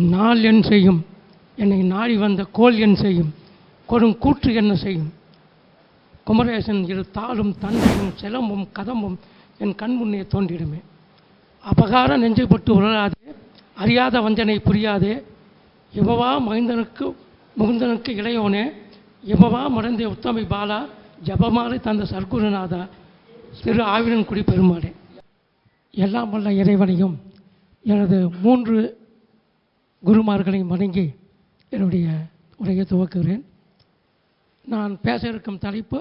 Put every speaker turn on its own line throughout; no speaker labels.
நாள் என் செய்யும். என்னை நாடி வந்த கோல் என் செய்யும். கொடுங்கூற்று என்ன செய்யும்? குமரேசன் இரு தாளும் தந்தையும் சிலம்பும் கதம்பும் என் கண் முன்னே தோன்றிடுமே. அபகார நெஞ்சைப்பட்டு உணராதே அறியாத வஞ்சனை புரியாதே. இவவா மகிந்தனுக்கு முகுந்தனுக்கு இளையோனே. இவவா மறந்தே உத்தமி பாலா. ஜபமாலை தந்த சர்க்குருநாதா. திரு ஆவினன்குடி பெருமாளே. எல்லாம் வல்ல இறைவனையும் எனது மூன்று குருமார்களையும் வணங்கி என்னுடைய உரையை துவக்குகிறேன். நான் பேச இருக்கும் தலைப்பு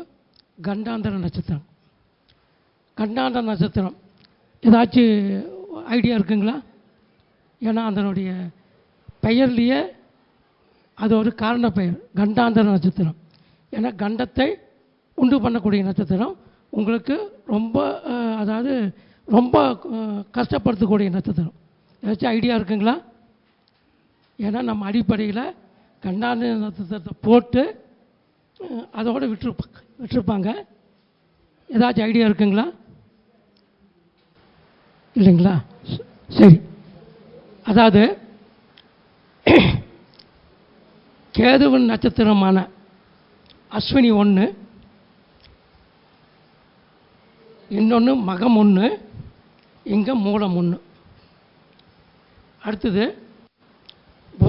கண்டாந்தர நட்சத்திரம். கண்டாந்தர நட்சத்திரம். ஏதாச்சும் ஐடியா இருக்குங்களா? ஏன்னா அதனுடைய பெயர்லேயே அது ஒரு காரண பெயர் கண்டாந்தர நட்சத்திரம். ஏன்னா கண்டத்தை உண்டு பண்ணக்கூடிய நட்சத்திரம். உங்களுக்கு ரொம்ப அதாவது ரொம்ப கஷ்டப்படுத்தக்கூடிய நட்சத்திரம். ஏதாச்சும் ஐடியா இருக்குங்களா? ஏன்னா நம்ம அடிப்படையில் கண்டான நட்சத்திரத்தை போட்டு அதோடு அதோட விட்டுருப்பாங்க விட்டுருப்பாங்க. ஏதாச்சும் ஐடியா இருக்குங்களா? இல்லைங்களா? சரி. அதாவது கேதுவன் நட்சத்திரமான அஸ்வினி ஒன்று இன்னொன்று மகம் ஒன்று இங்கே மூலம் ஒன்று அடுத்தது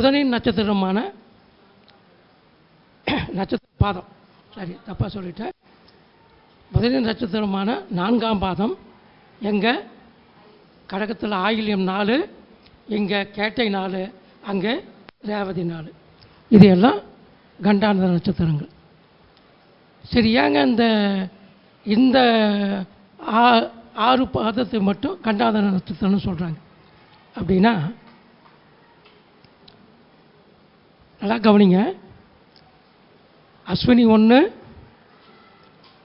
புதனின் நட்சத்திரமான நட்சத்திர பாதம். சரி தப்பாக சொல்லிட்டேன் புதனின் நட்சத்திரமான நான்காம் பாதம். எங்கே? கடகத்தில் ஆயில்யம் நாலு இங்கே கேட்டை நாலு அங்கே ரேவதி நாலு. இது எல்லாம் கண்டாந்த நட்சத்திரங்கள். சரி ஏங்க இந்த இந்த ஆ- ஆறு பாதத்தை மட்டும் கண்டாந்த நட்சத்திரம்னு சொல்கிறாங்க அப்படின்னா நல்லா கவனிங்க. அஸ்வினி ஒன்று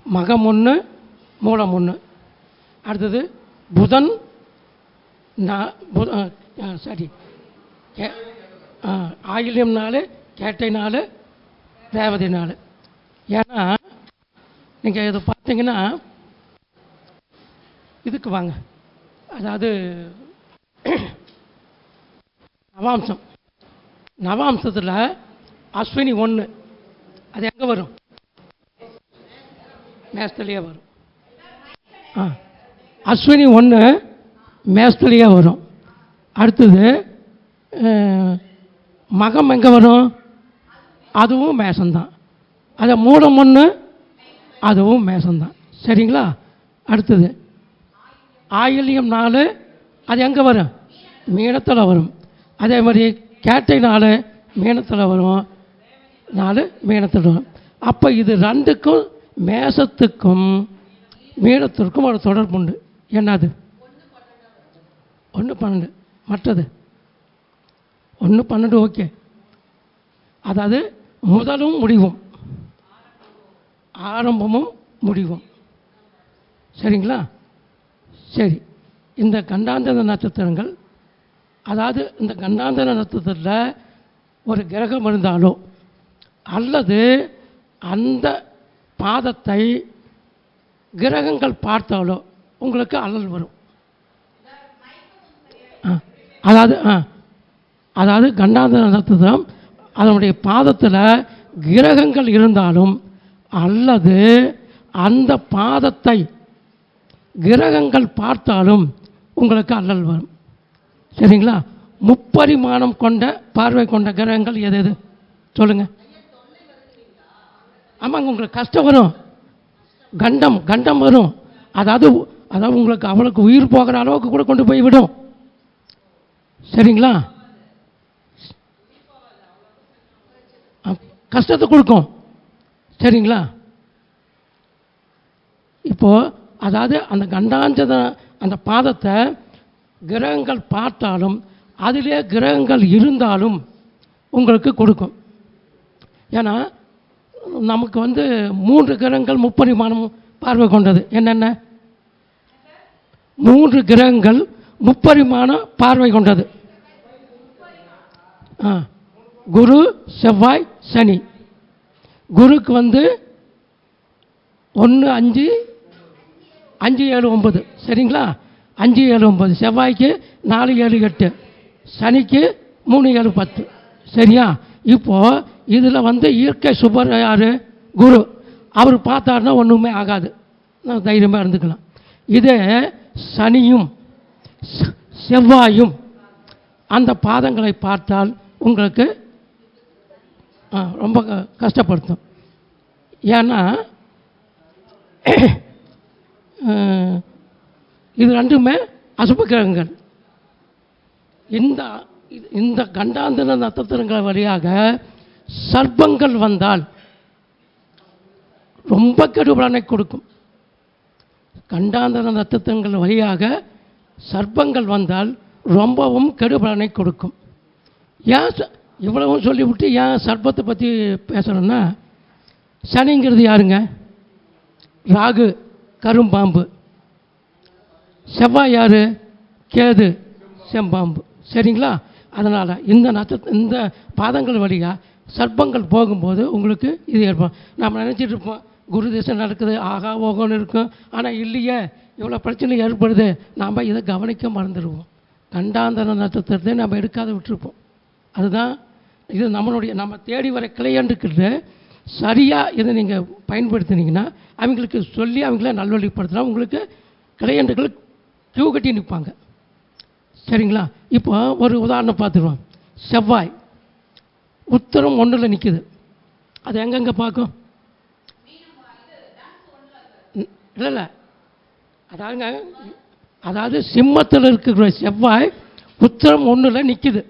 மகம் ஒன்று மூலம் ஒன்று அடுத்தது புதன் நான் பு- சரி ஆயில்யம் நாள் கேட்டை நாள் தேவதை நாள். ஏன்னா நீங்கள் இதை பார்த்தீங்கன்னா இதுக்கு வாங்க. அதாவது அவாம்சம் நவாம்சத்தில் அஸ்வினி ஒன்று அது எங்கே வரும்? மேஸ்திலேயே வரும். ஆ. அஸ்வினி ஒன்று மேஸ்திலேயே வரும். அடுத்தது மகம் எங்கே வரும்? அதுவும் மேசம்தான். அதை மூலம் ஒன்று அதுவும் மேசம்தான். சரிங்களா? அடுத்தது ஆயில்யம் நாலு அது எங்கே வரும்? மீனத்தில் வரும். அதே மாதிரி கேட்டை நாலு மீனத்தில் வரும். நாலு மீனத்தில் வரும். அப்போ இது ரெண்டுக்கும் மேசத்துக்கும் மீனத்திற்கும் ஒரு தொடர்பு உண்டு. என்னது? ஒன்று பன்னெண்டு. மற்றது? ஒன்று பன்னெண்டு ஓகே. அதாவது முதலும் முடிவும். ஆரம்பமும் முடிவும். சரிங்களா? சரி. இந்த கண்டாந்த நட்சத்திரங்கள் அதாவது இந்த கண்டாந்தர நட்சத்திரத்தில் ஒரு கிரகம் இருந்தாலோ அல்லது அந்த பாதத்தை கிரகங்கள் பார்த்தாலோ உங்களுக்கு அல்லல் வரும். அதாவது ஆ அதாவது கண்டாந்தர நட்சத்திரம் அதனுடைய பாதத்தில் கிரகங்கள் இருந்தாலும் அல்லது அந்த பாதத்தை கிரகங்கள் பார்த்தாலும் உங்களுக்கு அல்லல் வரும். சரிங்களா? முப்பரிமாணம் கொண்ட பார்வை கொண்ட கிரகங்கள் எது எது? சொல்லுங்கள் ஆமாங்க உங்களுக்கு கஷ்டம் வரும். கண்டம் கண்டம் வரும். அதாவது அதாவது உங்களுக்கு அவளுக்கு உயிர் போகிற அளவுக்கு கூட கொண்டு போய் விடும். சரிங்களா? கஷ்டத்தை கொடுக்கும். சரிங்களா? இப்போது அதாவது அந்த கண்டாஞ்சத அந்த பாதத்தை கிரகங்கள் பார்த்தாலும் அதிலே கிரகங்கள் இருந்தாலும் உங்களுக்கு கொடுக்கும். ஏன்னா நமக்கு வந்து மூன்று கிரகங்கள் முப்பரிமாணம் பார்வை கொண்டது. என்னென்ன? மூன்று கிரகங்கள் முப்பரிமாண பார்வை கொண்டது. ஆ குரு செவ்வாய் சனி. குருக்கு வந்து ஒன்று அஞ்சு அஞ்சு ஏழு ஒம்பது சரிங்களா? அஞ்சு ஏழு ஒம்பது செவ்வாய்க்கு நாலு ஏழு எட்டு. சனிக்கு மூணு ஏழு பத்து. சரியா? இப்போது இதில் வந்து இயற்கை சுபர் யார் குரு. அவர் பார்த்தாருன்னா ஒன்றுமே ஆகாது. நான் தைரியமாக இருந்துக்கலாம். இதே சனியும் செவ்வாயும் அந்த பாதங்களை பார்த்தால் உங்களுக்கு ரொம்ப க- கஷ்டப்படுத்தும். ஏன்னா இது ரெண்டுமே அசுப கிரகங்கள் இந்த இந்த கண்டாந்திர நட்சத்திரங்கள் வழியாக சர்ப்பங்கள் வந்தால் ரொம்ப கெடுபலனை கொடுக்கும். கண்டாந்திர நட்சத்திரங்கள் வழியாக சர்ப்பங்கள் வந்தால் ரொம்பவும் கெடுபலனை கொடுக்கும். ஏன் ச- இவ்வளவும் சொல்லிவிட்டு ஏன் சர்ப்பத்தை பற்றி பேசணும்னா சனிங்கிறது யாருங்க? ராகு கரும்பாம்பு. செவ்வாய் யார்? கேது. செம்பாம்பு. சரிங்களா? அதனால் இந்த நட்சத்திர இந்த பாதங்கள் வழியாக சர்ப்பங்கள் போகும்போது உங்களுக்கு இது ஏற்படும். நம்ம நினச்சிட்டு இருப்போம் குரு திசை நடக்குது ஆகா ஓகோன்னு இருக்கும். ஆனால் இல்லையே இவ்வளோ பிரச்சனை ஏற்படுது. நாம் இதை கவனிக்க மறந்துடுவோம். கண்டாந்தர நட்சத்திரத்தை நம்ம எடுக்காத விட்டுருப்போம். அதுதான் இது நம்மளுடைய நம்ம தேடி வர கிளையண்டுக்கிட்டு சரியாக இதை நீங்கள் பயன்படுத்தினீங்கன்னா அவங்களுக்கு சொல்லி அவங்கள நல்வழிப்படுத்தினா உங்களுக்கு கிளையண்டுகள் கியூ கட்டி நிற்பாங்க. சரிங்களா? இப்போ ஒரு உதாரணம் பார்த்துருவோம். செவ்வாய். உத்தரம் ஒன்றில் நிற்கிது அது எங்கெங்கே பார்க்கும்? இல்லை இல்லை. அதாங்க அதாவது சிம்மத்தில் இருக்கிற செவ்வாய் உத்தரம் ஒன்றில் நிற்கிது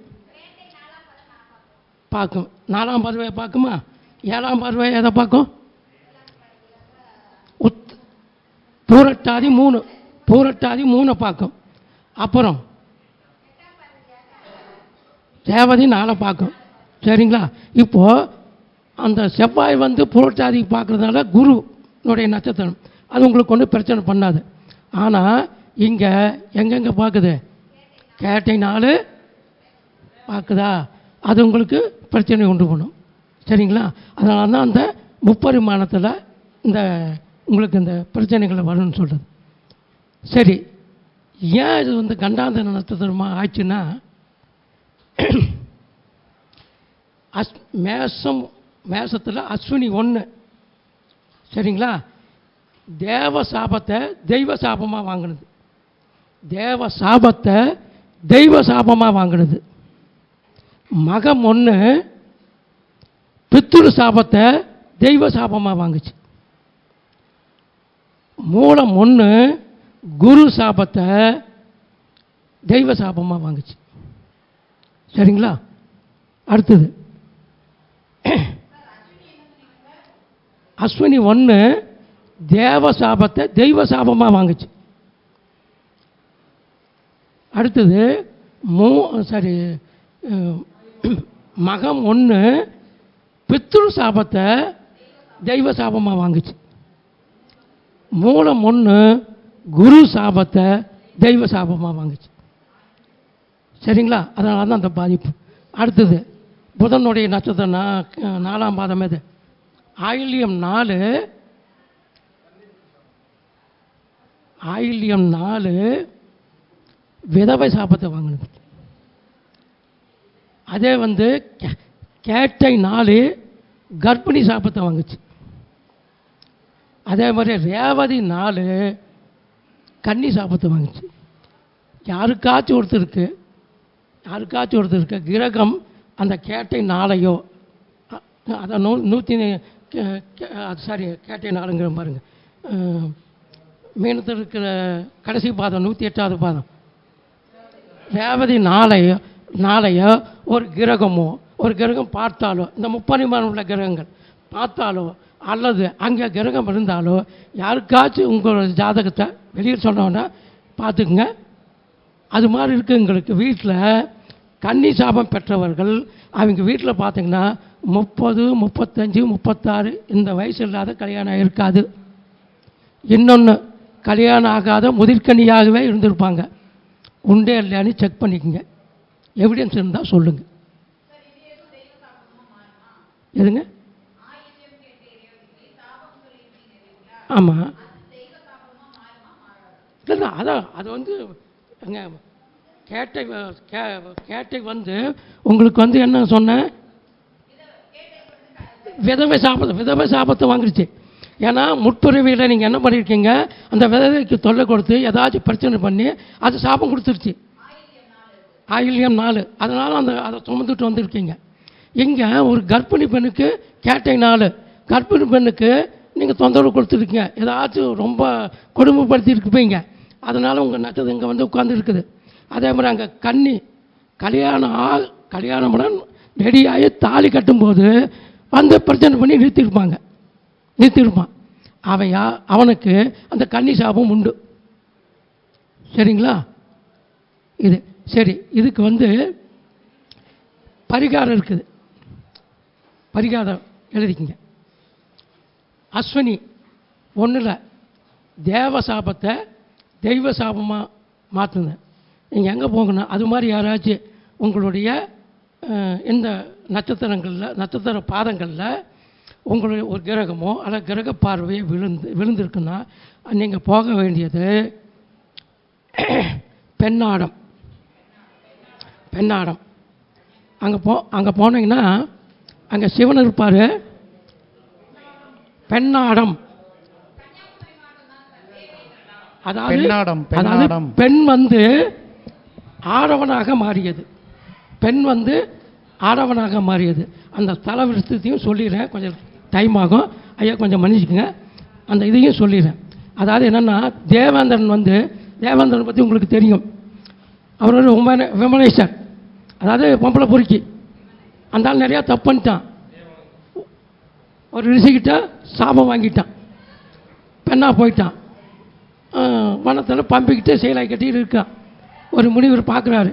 பார்க்கும். நாலாம் பார்வையை பார்க்குமா? ஏழாம் பார்வை எதை பார்க்கும்? உத் பூரட்டாதி மூணு. பூரட்டாதி மூணை பார்க்கும். அப்புறம் தேவதி நாளை பார்க்கும். சரிங்களா? இப்போது அந்த செவ்வாய் வந்து புரட்டாதி பார்க்குறதுனால குருனுடைய நட்சத்திரம். அது உங்களுக்கு ஒன்றும் பிரச்சனை பண்ணாது. ஆனால் இங்கே எங்கெங்கே பார்க்குது? கேட்டை நாள் பார்க்குதா? அது உங்களுக்கு பிரச்சனை உண்டு பண்ணும். சரிங்களா? அதனால தான் அந்த முப்பரிமாணத்தில் இந்த உங்களுக்கு இந்த பிரச்சனைகளை வரும்னு சொல்கிறது சரி ஏன் இது வந்து கண்டாந்தர நட்சத்திரமாக ஆச்சுன்னா அஸ் மேசம் மேசத்தில் அஸ்வினி ஒன்று சரிங்களா? தேவ சாபத்தை தெய்வ சாபமாக வாங்கினது. தேவ சாபத்தை தெய்வ சாபமாக வாங்கினது. மகம் ஒன்று பித்துரு சாபத்தை தெய்வ சாபமாக வாங்குச்சு. மூலம் ஒன்று குரு சாபத்தை தெய்வ சாபமாக வாங்குச்சு. சரிங்களா? அடுத்தது. அஸ்வினி ஒன்று தேவ சாபத்தை தெய்வ சாபமாக வாங்குச்சு. அடுத்தது மூ சாரி மகம் ஒன்று பித்ரு சாபத்தை தெய்வ சாபமாக வாங்குச்சு. மூலம் ஒன்று குரு சாபத்தை தெய்வ சாபமாக வாங்குச்சு. சரிங்களா? அதனால தான் அந்த பாதிப்பு. அடுத்தது புதனுடைய நட்சத்திரம் நாலாம் பாதம் எது? ஆயில்யம் நாலு ஆயில்யம் நாலு விதவை சாபத்தை வாங்கினது. அதே வந்து கே- கேட்டை நாலு கர்ப்பிணி சாபத்தை வாங்குச்சு. அதே மாதிரி ரேவதி நாலு கன்னி சாபத்தை வாங்கிச்சு. யாருக்காச்சும் ஒருத்தருக்கு யாருக்காச்சும் ஒருத்தருக்கு கிரகம் அந்த கேட்டை நாளையோ அதை அதான் நூ நூற்றி சாரி கேட்டை நாளுங்கிற பாருங்க. மீனத்தில் இருக்கிற கடைசி பாதம் நூற்றி எட்டாவது பாதம். ரேவதி நாளையோ நாளையோ ஒரு கிரகமோ ஒரு கிரகம் பார்த்தாலோ இந்த முப்பரிமாணம் உள்ள கிரகங்கள் பார்த்தாலோ அல்லது அங்கே கிரகம் இருந்தாலோ யாருக்காச்சும் உங்களோட ஜாதகத்தை வெளியே சொன்னோன்னா பார்த்துக்குங்க. அது மாதிரி இருக்குங்களுக்கு வீட்டில் கன்னி சாபம் பெற்றவர்கள் அவங்க வீட்டில் பார்த்தீங்கன்னா முப்பது முப்பத்தஞ்சு முப்பத்தாறு இந்த வயசு இல்லாத கல்யாணம் இருக்காது. இன்னொன்று கல்யாணம் ஆகாத முதிர்கனியாகவே இருந்திருப்பாங்க. உண்டே இல்லையான்னு செக் பண்ணிக்கங்க. எவிடன்ஸ் இருந்தால் சொல்லுங்கள் எதுங்க? ஆமாம் இல்லை அதான் அது வந்து எங்க கேட்டை கே- கேட்டை வந்து உங்களுக்கு வந்து என்ன சொன்னேன்? விதவை சாபத்தை விதவை சாபத்தை வாங்கிடுச்சு ஏன்னா முற்பிறவியில் நீங்கள் என்ன பண்ணியிருக்கீங்க அந்த விதவைக்கு தொல்லை கொடுத்து ஏதாச்சும் பிரச்சனை பண்ணி அது சாபம் கொடுத்துருச்சு. ஆயில்யம் நாலு. அதனால் அந்த அதை சுமந்துட்டு வந்திருக்கீங்க. இங்கே ஒரு கர்ப்பிணி பெண்ணுக்கு கேட்டை நாலு. கர்ப்பிணி பெண்ணுக்கு நீங்கள் தொந்தரவு கொடுத்துருக்கீங்க. ஏதாச்சும் ரொம்ப கொடுமைப்படுத்தியிருப்பீங்க. அதனால் உங்கள் நட்டது இங்கே வந்து உட்காந்துருக்குது அதே மாதிரி அங்கே கன்னி கல்யாணம் ஆ கல்யாணம் ரெடியாகி தாலி கட்டும்போது வந்து பிரச்சனை பண்ணி நிறுத்தியிருப்பாங்க நிறுத்தியிருப்பான் அவன் யா அவனுக்கு அந்த கன்னி சாபம் உண்டு. சரிங்களா? இது சரி இதுக்கு வந்து பரிகாரம் இருக்குது. பரிகாரம் எழுதிக்கிங்க. அஸ்வினி ஒன்றில் தேவ சாபத்தை தெய்வ சாபமாக மாற்றுங்க நீங்கள் எங்கே போகணும் அது மாதிரி யாராச்சும் உங்களுடைய இந்த நட்சத்திரங்களில் நட்சத்திர பாதங்களில் உங்களுடைய ஒரு கிரகமோ அல்ல கிரக பார்வையோ விழுந்து விழுந்திருக்குன்னா நீங்கள் போக வேண்டியது பெண்ணாடம். பெண்ணாடம். அங்கே போ அங்கே போனீங்கன்னா அங்கே சிவன் இருப்பார். பெண்ணாடம். அதாவது. பெண் வந்து ஆடவனாக மாறியது. பெண் வந்து ஆடவனாக மாறியது. அந்த ஸ்தல விருத்தத்தையும் சொல்லிடுறேன். கொஞ்சம் டைம் ஆகும். ஐயா கொஞ்சம் மன்னிச்சுக்கங்க. அந்த இதையும் சொல்லிடுறேன். அதாவது என்னென்னா தேவேந்திரன் வந்து தேவேந்திரன் பற்றி உங்களுக்கு தெரியும். அவர் ஒரு விமன விமனேஸ்வர் அதாவது பொம்பளை பொறுக்கி. அந்த ஆள் நிறையா தப்பு பண்ணிட்டான். ஒரு ரிஷிக்கிட்ட சாபம் வாங்கிட்டான். பெண்ணாக போயிட்டான். வனத்தில் பம்பிக்கிட்டே செயலாய் கட்டிட்டு இருக்கான் ஒரு முனிவர் பார்க்குறாரு.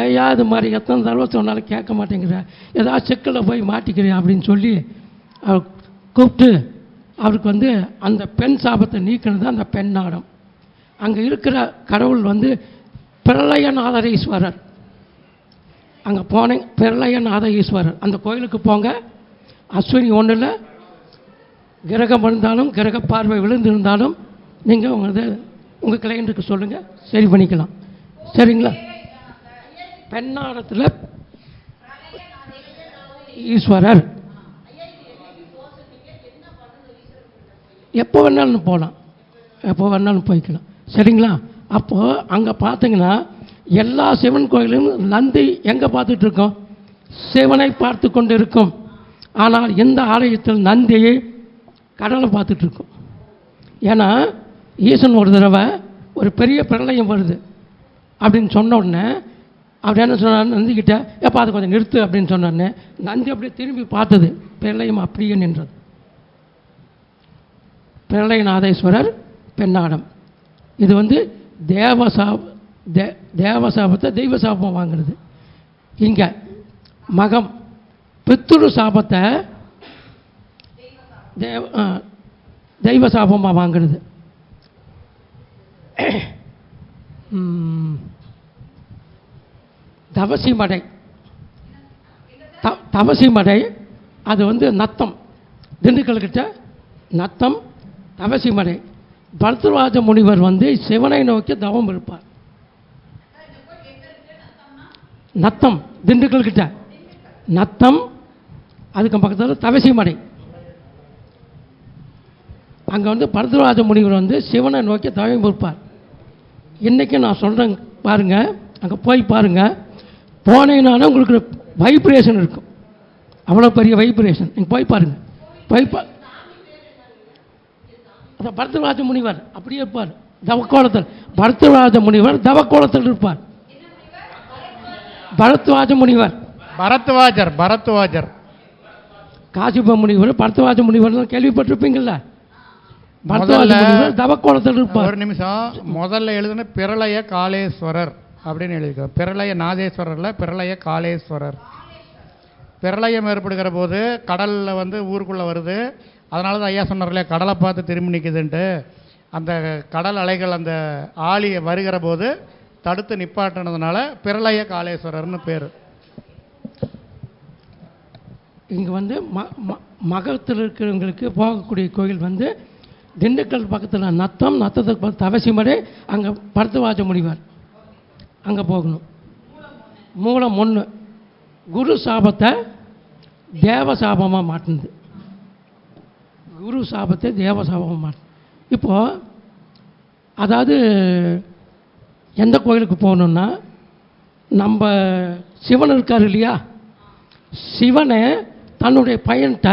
ஏயா இது மாதிரி எத்தனை தடவை சொன்னாலும் கேட்க மாட்டேங்கிற. ஏதாவது சிக்கலில் போய் மாட்டிக்கிறேன் அப்படின்னு சொல்லி அவர் கூப்பிட்டு அவருக்கு வந்து அந்த பெண் சாபத்தை நீக்கினது அந்த பெண் நாடம். அங்கே இருக்கிற கடவுள் வந்து பிரளயநாதர ஈஸ்வரர் அங்கே போனேன் பிரளயநாத ஈஸ்வரர் அந்த கோயிலுக்கு போங்க. அஸ்வினி ஒன்றில் கிரகம் இருந்தாலும் கிரக பார்வை விழுந்திருந்தாலும் நீங்கள் உங்களது உங்கள் கிளையண்ட்டுக்கு சொல்லுங்கள் சரி பண்ணிக்கலாம். சரிங்களா? பெண்ணாடத்தில் ஈஸ்வரர். எப்போ வேணாலும் போகலாம். எப்போ வேணாலும் போய்க்கலாம். சரிங்களா? அப்போது அங்கே பார்த்தீங்கன்னா எல்லா சிவன் கோயிலும் நந்தி எங்கே பார்த்துட்ருக்கோம் சிவனை பார்த்து கொண்டு இருக்கும் ஆனால் இந்த ஆலயத்தில் நந்தியை கடலை பார்த்துட்ருக்கோம். ஏன்னா ஈசன் ஒரு தடவை ஒரு பெரிய பிரளயம் வருது. அப்படின்னு சொன்ன உடனே அவர் என்ன சொன்னார்? நந்திக்கிட்ட எப்போ அதை கொஞ்சம் நிறுத்து அப்படின்னு சொன்னோடனே நந்தி அப்படியே திரும்பி பார்த்தது பிரளயம் அப்படியே நின்றது. பிரளயநாதேஸ்வரர் பெண்ணாடம். இது வந்து தேவசாப தே தேவசாபத்தை தெய்வ சாபம் வாங்கிறது. இங்கே மகம் பித்துரு சாபத்தை தேவ தெய்வ சாபமாக வாங்குறது. தவசி மடை த தவசி மடை அது வந்து நத்தம். திண்டுக்கல் கிட்ட நத்தம் தவசி மடை பரத்வாஜ முனிவர் வந்து சிவனை நோக்கி தவம் இருப்பார். நத்தம் திண்டுக்கல் கிட்ட நத்தம் அதுக்கு பக்கத்தில் தவசி மடை அங்கே வந்து பரத்வாஜ முனிவர் வந்து சிவனை நோக்கி தவம் இருப்பார் இன்றைக்கி நான் சொல்கிறேன் பாருங்கள் அங்கே போய் பாருங்கள் போனீங்கனாலும் உங்களுக்கு வைப்ரேஷன் இருக்கும். அவ்வளோ பெரிய வைப்ரேஷன் நீங்கள் போய் பாருங்கள் போய் பா அந்த பரத்வாஜ முனிவர் அப்படியே இருப்பார். தவக்கோலத்தில். பரத்வாஜ முனிவர் தவக்கோலத்தில் இருப்பார். பரத்வாஜ முனிவர்.
பரத்வாஜர் பரத்வாஜர்.
காசிப முனிவர் பரத்வாஜ முனிவர் கேள்விப்பட்டிருப்பீங்கள்ல பரத்வாஜ
முதல்ல-
தவக்கோலத்தில் இருப்பார்.
ஒரு நிமிஷம். முதல்ல எழுதுன பிரளய காளேஸ்வரர் அப்படின்னு எழுதிக்கிறோம் பிரளய நாதேஸ்வரரில் பிரளய காளேஸ்வரர். பிரளயம் ஏற்படுகிற போது கடலில் வந்து ஊருக்குள்ளே வருது. அதனால தான் ஐயா சொன்னார் இல்லையா கடலை பார்த்து திரும்பி நிற்குதுன்ட்டு அந்த கடல் அலைகள் அந்த ஆழி வருகிற போது தடுத்து நிப்பாட்டினதுனால பிரளய காளேஸ்வரர்னு பேர்.
இங்கே வந்து ம மகத்தில் இருக்கிறவங்களுக்கு போகக்கூடிய கோயில் வந்து திண்டுக்கல் பக்கத்தில் நத்தம் நத்தத்துக்கு பக்கத்து தவசிமடை அங்கே பரத்துவாஜ முடிவார் அங்கே போகணும். மூலம் ஒன்று குரு சாபத்தை தேவ சாபமாக மாட்டுனது. குரு சாபத்தை தேவ சாபமாக மாட்டு இப்போது அதாவது எந்த கோயிலுக்கு போகணுன்னா நம்ம சிவன் இருக்கார் இல்லையா? சிவனை தன்னுடைய பையன்கிட்ட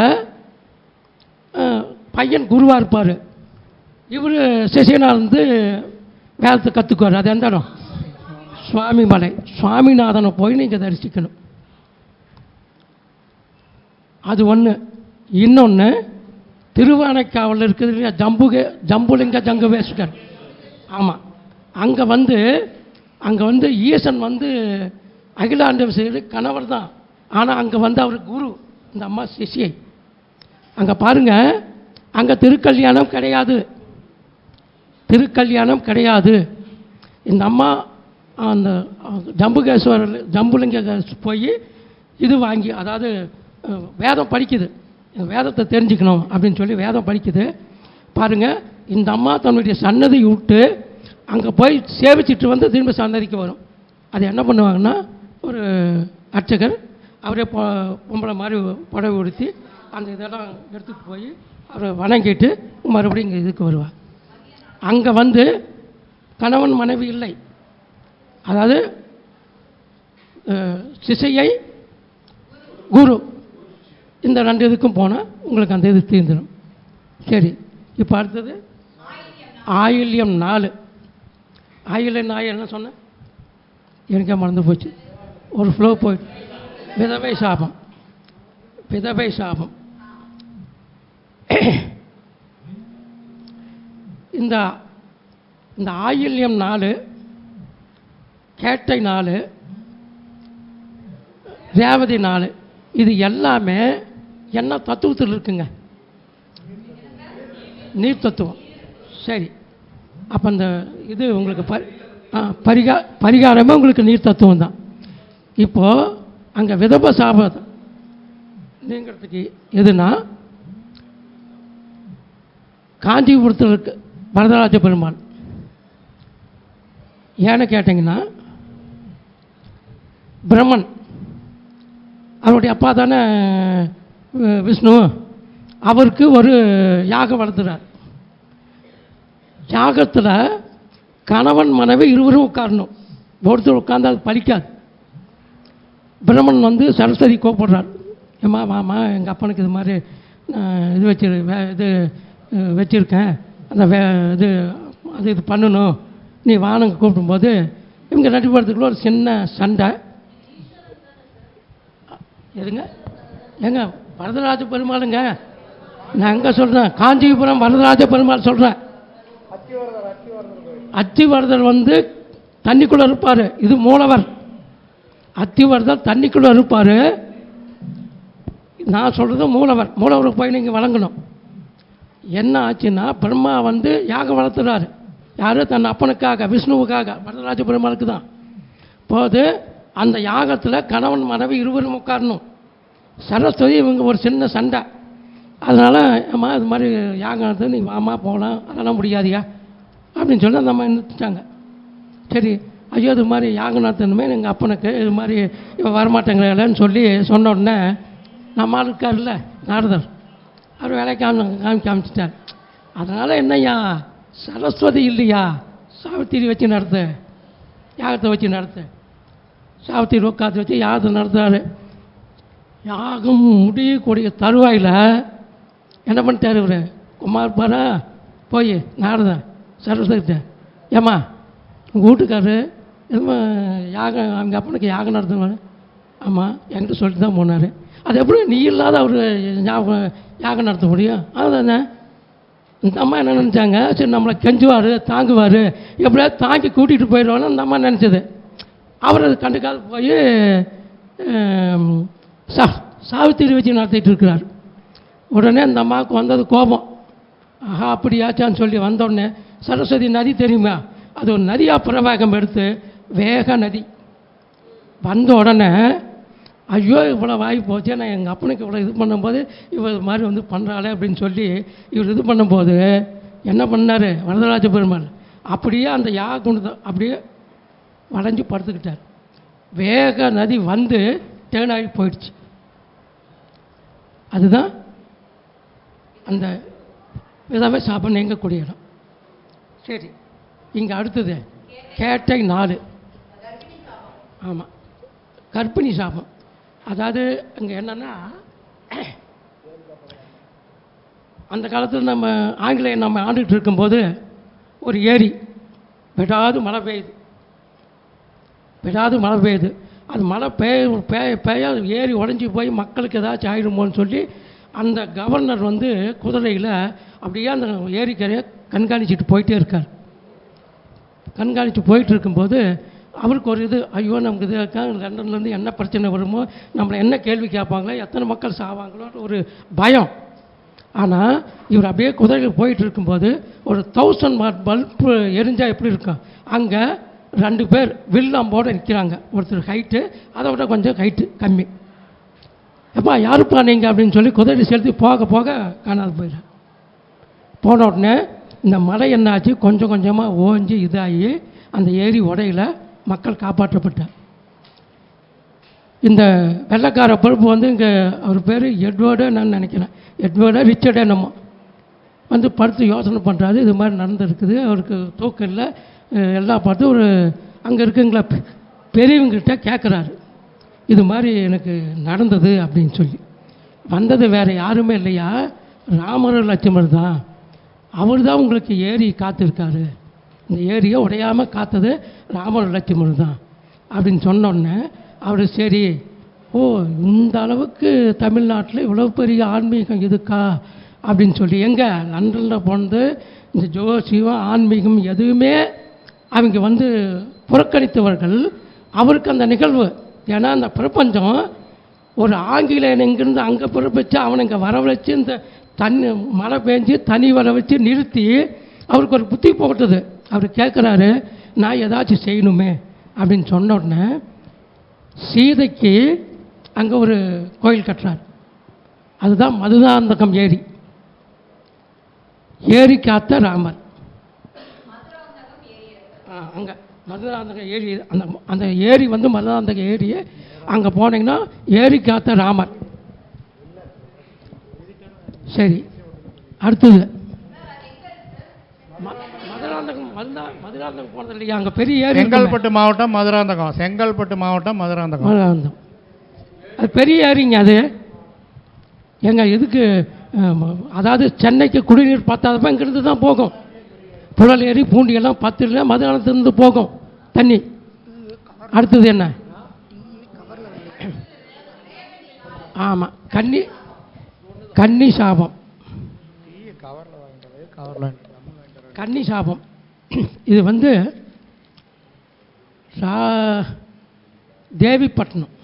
பையன் குருவாக இருப்பார். இவர் சிஷியனாக வேலத்தை வேதத்தை கற்றுக்குவார் அது எந்த இடம்? சுவாமி மலை சுவாமிநாதனை போய் நீங்கள் தரிசிக்கணும். அது ஒன்று இன்னொன்று திருவானைக்காவலில் இருக்குது இல்லையா? ஜம்புகே ஜம்புலிங்க ஜங்குவேஸ்வரர் ஆமாம் அங்கே வந்து அங்கே வந்து ஈசன் வந்து அகிலாண்ட செய்து கணவர் தான். ஆனால் அங்கே வந்து அவர் குரு இந்த அம்மா சிஷியை. அங்கே பாருங்கள் அங்கே திருக்கல்யாணம் கிடையாது. திருக்கல்யாணம் கிடையாது. இந்த அம்மா அந்த ஜம்புகேஸ்வரர் ஜம்புலிங்க போய் இது வாங்கி அதாவது வேதம் படிக்குது. வேதத்தை தெரிஞ்சுக்கணும் அப்படின்னு சொல்லி வேதம் படிக்குது. பாருங்கள் இந்த அம்மா தன்னுடைய சன்னதி விட்டு அங்கே போய் சேவிச்சிட்டு வந்து திரும்ப சன்னதிக்கு வரும். அது என்ன பண்ணுவாங்கன்னா ஒரு அர்ச்சகர் அவரே பொ பொம்பளை மாதிரி புடவை உடுத்தி அந்த இதெல்லாம் எடுத்துகிட்டு போய் அவரை வணங்கிட்டு மறுபடியும் இங்கே இதுக்கு வருவார். அங்கே வந்து கணவன் மனைவி இல்லை. அதாவது சிசையை குரு இந்த ரெண்டு இதுக்கும் போனால் உங்களுக்கு அந்த இது தீர்ந்துடும் சரி இப்போ அடுத்தது ஆயில்யம் நாலு. ஆயில்யம் நாய் என்ன சொன்னேன் எனக்கே மறந்து போச்சு. ஒரு ஃப்ளோ போயிட்டு. விதவை சாபம். விதவை சாபம். இந்த இந்த ஆயில்யம் நாலு கேட்டை நாலு ரேவதி நாலு இது எல்லாமே என்ன தத்துவத்தில் இருக்குங்க? நீர் தத்துவம். சரி. அப்போ அந்த இது உங்களுக்கு பரி பரிகா பரிகாரமே உங்களுக்கு நீர் தத்துவம் தான். இப்போது அங்கே விதப சாபம் நீங்கிறதுக்கு எதுனா காஞ்சிபுரத்தில் இருக்குது வரதராஜ பெருமாள் ஏன்னு கேட்டிங்கன்னா பிரம்மன். அவருடைய அப்பா தானே விஷ்ணு. அவருக்கு ஒரு யாகம் வளர்த்துறார். யாகத்தில் கணவன் மனைவி இருவரும் உட்காரணும். ஒருத்தர் உட்கார்ந்தா அது பலிக்காது. பிரம்மன் வந்து சரஸ்வதி கோப்படுறார். ஏம்மா வாமா எங்கள் அப்பனுக்கு இது மாதிரி இது வச்சிரு வே இது வச்சுருக்கேன். அந்த வே இது அது இது பண்ணணும். நீ வானங்க கூப்பிடும்போது இவங்க ரெண்டு பேர்த்துக்குள்ள ஒரு சின்ன சண்டை. எதுங்க? ஏங்க வரதராஜ பெருமாளுங்க. நான் எங்கே சொல்கிறேன் காஞ்சிபுரம் வரதராஜ பெருமாள் சொல்கிறேன் அத்திவரதர் வந்து தண்ணிக்குள்ளே இருப்பார். இது மூலவர். அத்திவரதர் தண்ணிக்குள்ளே இருப்பார். நான் சொல்கிறது மூலவர். மூலவருக்கு போய் நீங்கள் வழங்கணும். என்ன ஆச்சுன்னா பிரம்மா வந்து யாகம் வளர்த்துறாரு. யார்? தன் அப்பனுக்காக விஷ்ணுவுக்காக வரதராஜ பெருமாளுக்கு தான். போது அந்த யாகத்தில் கணவன் மனைவி இருவரும் உட்காரணும். சரஸ்வதி இவங்க ஒரு சின்ன சண்டை. அதனால் அம்மா இது மாதிரி யாகம் நடத்து நீ வாமா போகலாம் அதெல்லாம் முடியாதியா? அப்படின்னு சொல்லி அந்த அம்மா நிறுத்திட்டாங்க சரி ஐயோ இது மாதிரி யாகம் நடத்தணுமே எங்கள் அப்பனுக்கு இது மாதிரி இவன் வரமாட்டேங்கிறலன்னு சொல்லி சொன்ன உடனே நம்ம இருக்கார்ல நாரதர். அவர் வேலையை காமி காமி காமிச்சிட்டார். அதனால் என்னய்யா சரஸ்வதி இல்லையா? சாவித்திரி வச்சு நடத்து யாகத்தை வச்சு நடத்து. சாவித்திரி உட்காந்து வச்சு யாகத்தை நடத்துறாரு. யாகம் முடியக்கூடிய தருவாயில் என்ன பண்ணிட்டார் இவர்? குமார் பாரா போய் நாரதன் சரஸ்வதிட்ட ஏம்மா உங்கள் வீட்டுக்காரு எதுவும் யாகம் அவங்க அப்பனுக்கு யாகம் நடத்துவாங்க ஆமாம் என்கிட்ட சொல்லிட்டு தான் போனார். அது எப்படி நீ இல்லாத அவர் ஞாபகம் யாகம் நடத்த முடியும்? அதுதானே இந்த அம்மா என்ன நினச்சாங்க? சரி நம்மளை கெஞ்சுவார் தாங்குவார். எப்படியாவது தாங்கி கூட்டிகிட்டு போயிடுவான்னு அந்த அம்மா நினச்சது. அவர் அது கண்டுக்காத போய் சா சாவித்திரி வச்சு நடத்திட்டு இருக்கிறார். உடனே அந்த அம்மாவுக்கு வந்தது கோபம். ஆஹா அப்படியாச்சான்னு சொல்லி வந்தோடனே சரஸ்வதி நதி தெரியுமா? அது ஒரு நதியாக பிரவாகம் எடுத்து வேக நதி. வந்த உடனே ஐயோ இவ்வளோ வாய் போச்சு நான் எங்கள் அப்பனுக்கு இவ்வளோ இது பண்ணும்போது இவ இது மாதிரி வந்து பண்ணுறாளே அப்படின்னு சொல்லி இவர் இது பண்ணும்போது என்ன பண்ணார்? வரதராஜ பெருமாள். அப்படியே அந்த யா குண்டு அப்படியே வளைஞ்சு படுத்துக்கிட்டார். வேக நதி வந்து ஆகி போயிடுச்சு. அதுதான் அந்த விதவை சாபம் நீங்கக்கூடிய இடம். சரி. இங்கே அடுத்தது கேட்டை நாலு. ஆமாம் கர்ப்பிணி சாபம். அதாவது அங்கே என்னென்னா அந்த காலத்தில் நம்ம ஆங்கிலேயர் நம்ம ஆண்டுகிட்டு இருக்கும்போது ஒரு ஏரி விடாது மழை பெய்யுது. விடாது மழை பெய்யுது. அது மழை பெய் பெய்ய பெய்ய ஏரி உடஞ்சி போய் மக்களுக்கு ஏதாச்சும் ஆயிடுமோன்னு சொல்லி அந்த கவர்னர் வந்து குதிரையில் அப்படியே அந்த ஏரிக்கரையை கண்காணிச்சிட்டு போயிட்டே இருக்கார். கண்காணித்து போயிட்டு இருக்கும்போது அவருக்கு ஒரு இது ஐயோ நமக்கு இது இருக்காங்க லண்டன்லேருந்து என்ன பிரச்சனை வருமோ? நம்மளை என்ன கேள்வி கேட்பாங்களோ? எத்தனை மக்கள் சாவாங்களோ? ஒரு பயம். ஆனால் இவர் அப்படியே குதிரையில் போயிட்டு இருக்கும்போது ஒரு தௌசண்ட் வாட் பல்பு எரிஞ்சால் எப்படி இருக்கும்? அங்கே ரெண்டு பேர் வில்லாம்போடு நிற்கிறாங்க ஒருத்தர் ஹைட்டு அதை விட கொஞ்சம் ஹைட்டு கம்மி. எப்பா யாருப்பா நீங்கள் அப்படின்னு சொல்லி குதிரை செலுத்தி போக போக காணாது போயிடும் போன உடனே இந்த மழை என்னாச்சு? கொஞ்சம் கொஞ்சமாக ஓஞ்சி இதாகி அந்த ஏரி உடையில மக்கள் காப்பாற்றப்பட்டார். இந்த வெள்ளைக்கார பழுப்பு வந்து இங்கே அவர் பேர் எட்வர்டோ நான் நினைக்கிறேன். எட்வர்டோ ரிச்சர்டோ நம்ம வந்து படுத்து யோசனை பண்ணுறாரு இது மாதிரி நடந்திருக்குது. அவருக்கு தூக்கம் இல்லை. எல்லாம் பார்த்து ஒரு அங்கே இருக்குங்களா பெ- பெரியவங்ககிட்ட கேட்குறாரு இது மாதிரி எனக்கு நடந்தது அப்படின்னு சொல்லி. வந்தது வேறு யாருமே இல்லையா? ராமர் லட்சுமர் தான். அவர் தான் உங்களுக்கு ஏறி காத்திருக்காரு. இந்த ஏரியை உடையாமல் காத்தது ராமர் லட்சுமணர் தான் அப்படின்னு சொன்னோடனே அவர் சரி ஓ இந்த அளவுக்கு தமிழ்நாட்டில் இவ்வளோ பெரிய ஆன்மீகம் இதுக்கா அப்படின்னு சொல்லி எங்கே? லண்டனில் போனது இந்த ஜோசியம் ஆன்மீகம் எதுவுமே அவங்க வந்து புறக்கணித்தவர்கள். அவருக்கு அந்த நிகழ்வு ஏன்னா அந்த பிரபஞ்சம் ஒரு ஆங்கிலேயன் இங்கிருந்து அங்கே பிறப்பிச்சு அவனை இங்கே வரவழைச்சு இந்த தண்ணி மழை பெஞ்சு தனி வர வச்சு நிறுத்தி அவருக்கு ஒரு புத்தி போட்டது. அவர் கேட்குறாரு நான் ஏதாச்சும் செய்யணுமே? அப்படின்னு சொன்ன உடனே சீதைக்கு அங்கே ஒரு கோயில் கட்டுறார். அதுதான் மதுதாந்தகம் ஏரி. ஏரி காத்த ராமர். அங்கே. மதுராந்தகம் ஏரி அந்த அந்த ஏரி வந்து மதுராந்தக ஏரியே. அங்கே போனீங்கன்னா ஏரி காத்த ராமர். சரி. அடுத்தது ம- மதுராந்தகம் மதுரா மதுராந்தகம் போனது இல்லையா? அங்கே பெரிய ஏரி.
செங்கல்பட்டு மாவட்டம் மதுராந்தகம். செங்கல்பட்டு மாவட்டம் மதுராந்தகம்.
மதுராந்தகம். அது பெரிய ஏரிங்க அது. எங்க இதுக்கு அதாவது சென்னைக்கு குடிநீர் பத்தாதப்ப இங்கிருந்து தான் போகும். புழல் ஏரி பூண்டி எல்லாம் பத்து இல்லை மதுராந்தகத்திலிருந்து போகும். தண்ணி. அடுத்தது என்ன? ஆமாம் கன்னி கன்னி சாபம். கன்னி சாபம். இது வந்து சா தேவிப்பட்டினம்.